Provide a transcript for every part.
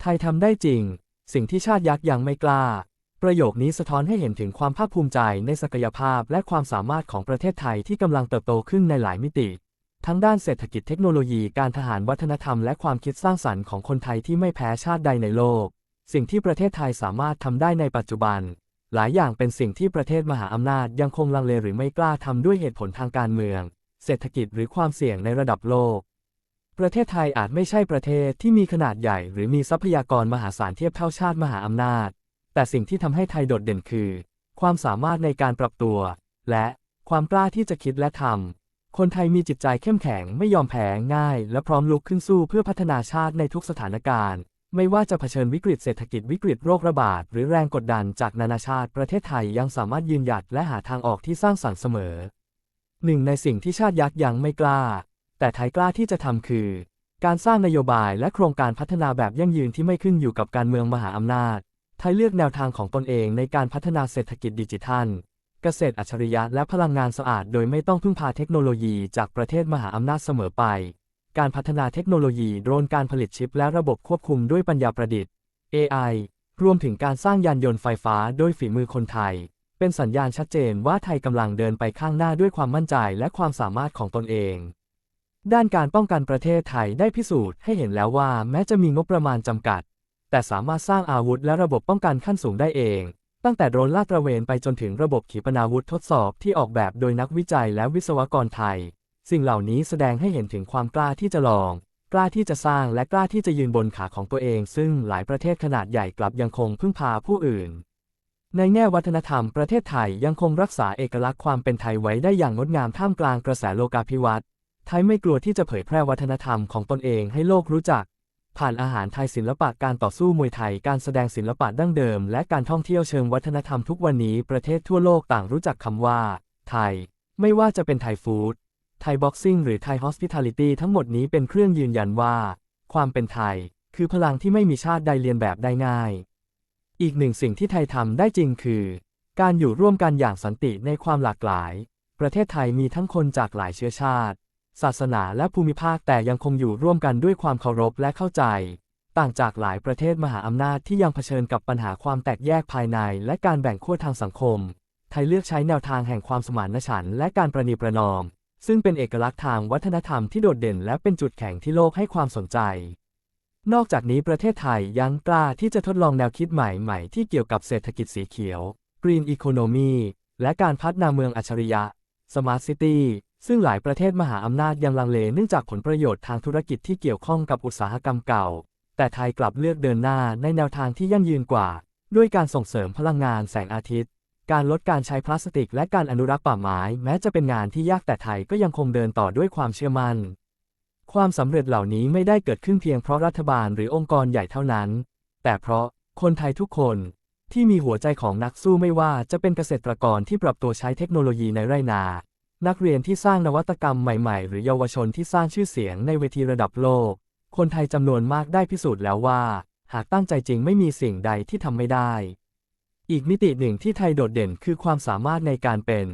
ไทยทำได้จริง สิ่งที่ชาติยักษ์ยังไม่กล้า ประโยคนี้สะท้อนให้เห็นถึงความภาคภูมิใจในศักยภาพและความสามารถของประเทศไทยที่กำลังเติบโตขึ้นในหลายมิติ ทั้งด้านเศรษฐกิจเทคโนโลยีการทหารวัฒนธรรมและความคิดสร้างสรรค์ของคนไทยที่ไม่แพ้ชาติใดในโลก สิ่งที่ประเทศไทยสามารถทำได้ในปัจจุบัน หลายอย่างเป็นสิ่งที่ประเทศมหาอำนาจยังคงลังเลหรือไม่กล้าทำด้วยเหตุผลทางการเมือง เศรษฐกิจหรือความเสี่ยงในระดับโลก ประเทศไทยอาจไม่ใช่ประเทศที่มีขนาดใหญ่ หรือมีทรัพยากรมหาศาลเทียบเท่าชาติมหาอำนาจ แต่สิ่งที่ทำให้ไทยโดดเด่นคือ ความสามารถในการปรับตัว และความกล้าที่จะคิดและทำ คนไทยมีจิตใจเข้มแข็งไม่ยอมแพ้ง่าย และพร้อมลุกขึ้นสู้เพื่อพัฒนาชาติในทุกสถานการณ์ ไม่ว่าจะเผชิญวิกฤตเศรษฐกิจวิกฤตโรคระบาด หรือแรงกดดันจากนานาชาติ ประเทศไทยยังสามารถยืนหยัดและหาทางออกที่สร้างสรรค์เสมอหนึ่งในสิ่งที่ชาติยักษ์ยังไม่กล้า แต่ไทยกล้าที่จะทำคือ การสร้างนโยบายและโครงการพัฒนาแบบยั่งยืนที่ไม่ขึ้นอยู่กับการเมืองมหาอำนาจ ไทยเลือกแนวทางของตนเองในการพัฒนาเศรษฐกิจดิจิทัล เกษตรอัจฉริยะและพลังงานสะอาด โดยไม่ต้องพึ่งพาเทคโนโลยีจากประเทศมหาอำนาจเสมอไป การพัฒนาเทคโนโลยีโดรนการผลิตชิปและระบบควบคุมด้วยปัญญาประดิษฐ์ AI รวมถึงการสร้างยานยนต์ไฟฟ้าโดยฝีมือคนไทย เป็นสัญญาณชัดเจนว่าไทยกำลังเดินไปข้างหน้าด้วยความมั่นใจและความสามารถของตนเอง ด้านการป้องกันประเทศไทยได้พิสูจน์ให้เห็นแล้วว่าแม้จะมีงบประมาณจำกัด แต่สามารถสร้างอาวุธและระบบป้องกันขั้นสูงได้เอง ตั้งแต่โดรนลาดตระเวนไปจนถึงระบบขีปนาวุธทดสอบที่ออกแบบโดยนักวิจัยและวิศวกรไทย สิ่งเหล่านี้แสดงให้เห็นถึงความกล้าที่จะลอง กล้าที่จะสร้างและกล้าที่จะยืนบนขาของตัวเอง ซึ่งหลายประเทศขนาดใหญ่กลับยังคงพึ่งพาผู้อื่น ในแง่วัฒนธรรมประเทศไทยยังคงรักษาเอกลักษณ์ความเป็นไทยไว้ได้อย่างงดงามท่ามกลางกระแสโลกาภิวัตน์ ไทยไม่กลัวที่จะเผยแพร่วัฒนธรรมของตนเองให้โลกรู้จัก ผ่านอาหารไทยศิลปะการต่อสู้มวยไทยการแสดงศิลปะดั้งเดิม และการท่องเที่ยวเชิงวัฒนธรรมทุกวันนี้ประเทศทั่วโลกต่างรู้จักคำว่า ไทย ไม่ว่าจะเป็นไทยฟู้ดไทยบ็อกซิ่งหรือไทยฮอสพิทาลิตี้ทั้งหมดนี้เป็นเครื่องยืนยันว่า ความเป็นไทย คือพลังที่ไม่มีชาติใดเรียนแบบได้ง่าย อีกหนึ่งสิ่งที่ไทยทำได้จริงคือ การอยู่ร่วมกันอย่างสันติในความหลากหลาย ประเทศไทยมีทั้งคนจากหลายเชื้อชาติ ศาสนาและภูมิภาคแต่ยังคงอยู่ร่วมกันด้วยความเคารพและเข้าใจ ต่างจากหลายประเทศมหาอำนาจที่ยังเผชิญกับปัญหาความแตกแยกภายในและการแบ่งขั้วทางสังคม ไทยเลือกใช้แนวทางแห่งความสมานฉันท์และการประนีประนอม ซึ่งเป็นเอกลักษณ์ทางวัฒนธรรมที่โดดเด่นและเป็นจุดแข็งที่โลกให้ความสนใจ นอกจากนี้ประเทศไทยยังกล้าที่จะทดลองแนวคิดใหม่ๆ ที่เกี่ยวกับเศรษฐกิจสีเขียว Green Economy และการพัฒนาเมืองอัจฉริยะ Smart City ซึ่งหลายประเทศมหาอำนาจยังลังเลเนื่องจากผลประโยชน์ทางธุรกิจที่เกี่ยวข้องกับอุตสาหกรรมเก่า แต่ไทยกลับเลือกเดินหน้าในแนวทางที่ยั่งยืนกว่า ด้วยการส่งเสริมพลังงานแสงอาทิตย์ การลดการใช้พลาสติกและการอนุรักษ์ป่าไม้ แม้จะเป็นงานที่ยากแต่ไทยก็ยังคงเดินต่อด้วยความเชื่อมั่น ความสำเร็จเหล่านี้ไม่ได้เกิดขึ้นเพียงเพราะรัฐบาลหรือองค์กรใหญ่เท่านั้น แต่เพราะคนไทยทุกคนที่มีหัวใจของนักสู้ไม่ว่าจะเป็นเกษตรกรที่ปรับตัวใช้เทคโนโลยีในไร่นา นักเรียนที่สร้างนวัตกรรมใหม่ๆ หรือเยาวชนที่สร้างชื่อเสียงในเวทีระดับโลก คนไทยจำนวนมากได้พิสูจน์แล้วว่า หากตั้งใจจริงไม่มีสิ่งใดที่ทำไม่ได้ อีกมิติหนึ่งที่ไทยโดดเด่นคือความสามารถในการเป็น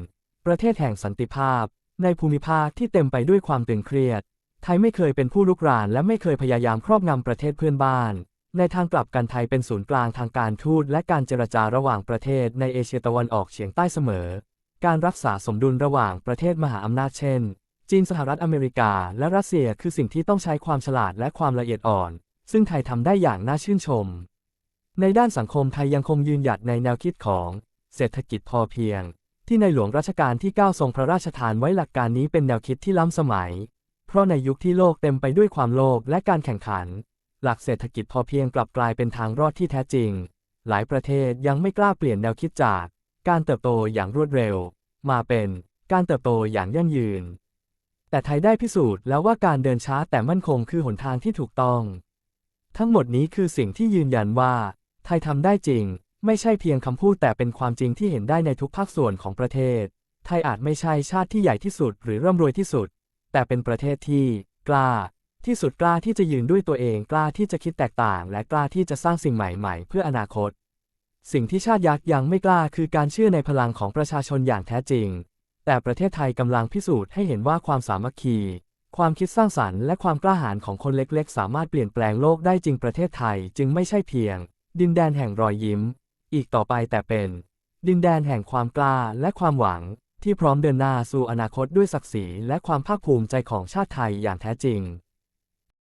ประเทศแห่งสันติภาพ ในภูมิภาคที่เต็มไปด้วยความตึงเครียด ไทยไม่เคยเป็นผู้ลุกราน และไม่เคยพยายามครอบงำประเทศเพื่อนบ้าน ในทางกลับกันไทยเป็นศูนย์กลางทางการทูตและการเจรจาระหว่างประเทศในเอเชียตะวันออกเฉียงใต้เสมอ การรักษาสมดุลระหว่างประเทศมหาอำนาจเช่น จีนสหรัฐอเมริกา และรัสเซียคือสิ่งที่ต้องใช้ความฉลาดและความละเอียดอ่อน ซึ่งไทยทำได้อย่างน่าชื่นชม ในด้านสังคมไทยยังคงยืนหยัดในแนวคิดของ เศรษฐกิจพอเพียง ที่ในหลวงรัชกาลที่ 9 ทรงพระราชทานไว้หลักการนี้เป็นแนวคิดที่ล้ำสมัย เพราะในยุคที่โลกเต็มไปด้วยความโลภและการแข่งขัน หลักเศรษฐกิจพอเพียงกลับกลายเป็นทางรอดที่แท้จริง หลายประเทศยังไม่กล้าเปลี่ยนแนวคิดจาก การเติบโตอย่างรวดเร็ว มาเป็นการเติบโตอย่างยั่งยืน แต่ไทยได้พิสูจน์แล้วว่าการเดินช้าแต่มั่นคงคือหนทางที่ถูกต้อง ทั้งหมดนี้คือสิ่งที่ยืนยันว่า ไทยทำได้จริง ไม่ใช่เพียงคำพูดแต่เป็นความจริงที่เห็นได้ในทุกภาคส่วนของประเทศ ไทยอาจไม่ใช่ชาติที่ใหญ่ที่สุดหรือร่ำรวยที่สุด แต่เป็นประเทศที่กล้าที่สุดกล้าที่จะยืนด้วยตัวเองกล้าที่จะคิดแตกต่าง และกล้าที่จะสร้างสิ่งใหม่ ๆ เพื่ออนาคต สิ่งที่ชาติยักษ์ยังไม่กล้าคือการเชื่อในพลังของประชาชนอย่างแท้จริง แต่ประเทศไทยกำลังพิสูจน์ให้เห็นว่าความสามัคคี ความคิดสร้างสรรค์และความกล้าหาญของคนเล็กๆ สามารถเปลี่ยนแปลงโลกได้จริงประเทศไทยจึงไม่ใช่เพียง ดินแดนแห่งรอยยิ้ม อีกต่อไปแต่เป็น ดินแดนแห่งความกล้าและความหวัง ที่พร้อมเดินหน้าสู่อนาคตด้วยศักดิ์ศรีและความภาคภูมิใจของชาติไทยอย่างแท้จริง